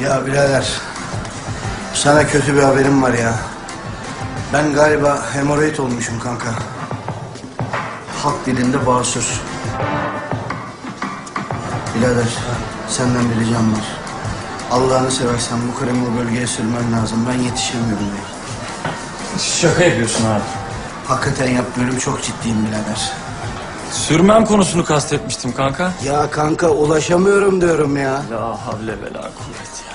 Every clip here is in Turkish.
Ya birader, sana kötü bir haberim var ya. Ben galiba hemoroid olmuşum kanka. Halk dilinde bağırsız. Birader, senden bir ricam var. Allah'ını seversen bu kremi o bölgeye sürmen lazım. Ben yetişemiyorum ya. Şaka yapıyorsun abi. Hakikaten yapmıyorum, çok ciddiyim birader. Sürmem konusunu kastetmiştim kanka. Ya kanka ulaşamıyorum diyorum ya. La havle ve la kuvvet ya.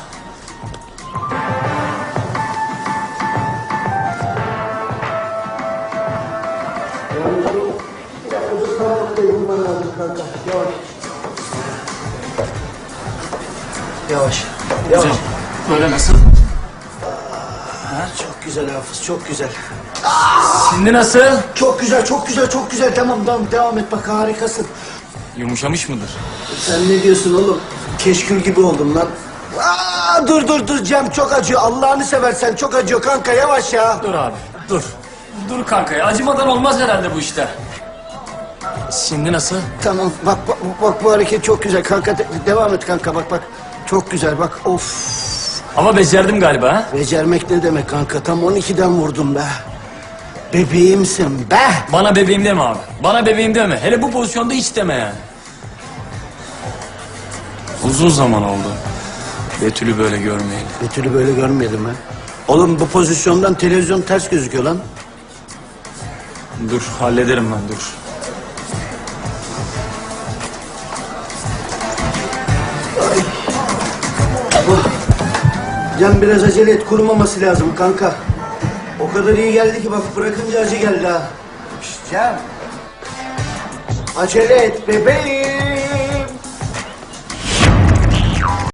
Yavaş, yavaş. Böyle nasıl? Çok güzel Hafız, çok güzel. Şimdi nasıl? Çok güzel, çok güzel, çok güzel. Tamam, tamam, devam et bak harikasın. Yumuşamış mıdır? Sen ne diyorsun oğlum? Keşkül gibi oldum lan. Aa, dur dur dur Cem çok acıyor. Allah'ını seversen çok acıyor kanka yavaş ya. Dur abi, dur. Dur kanka ya, acımadan olmaz herhalde bu işte. Şimdi nasıl? Tamam bak bak, bak bu hareket çok güzel kanka. De- devam et kanka bak bak. Çok güzel bak of. Ama becerdim galiba ha? Becermek ne demek kanka? Tam 12'den vurdum be. Bebeğimsin be. Bana bebeğim deme abi. Bana bebeğim deme. Hele bu pozisyonda hiç deme yani. Uzun zaman oldu. Betül'ü böyle görmeyeli. Betül'ü böyle görmedim ha. Oğlum bu pozisyondan televizyon ters gözüküyor lan. Dur, hallederim ben dur. Cem biraz acele et kurumaması lazım kanka. O kadar iyi geldi ki bak bırakınca acı geldi ha. Şşt, Cem. Acele et bebeğim.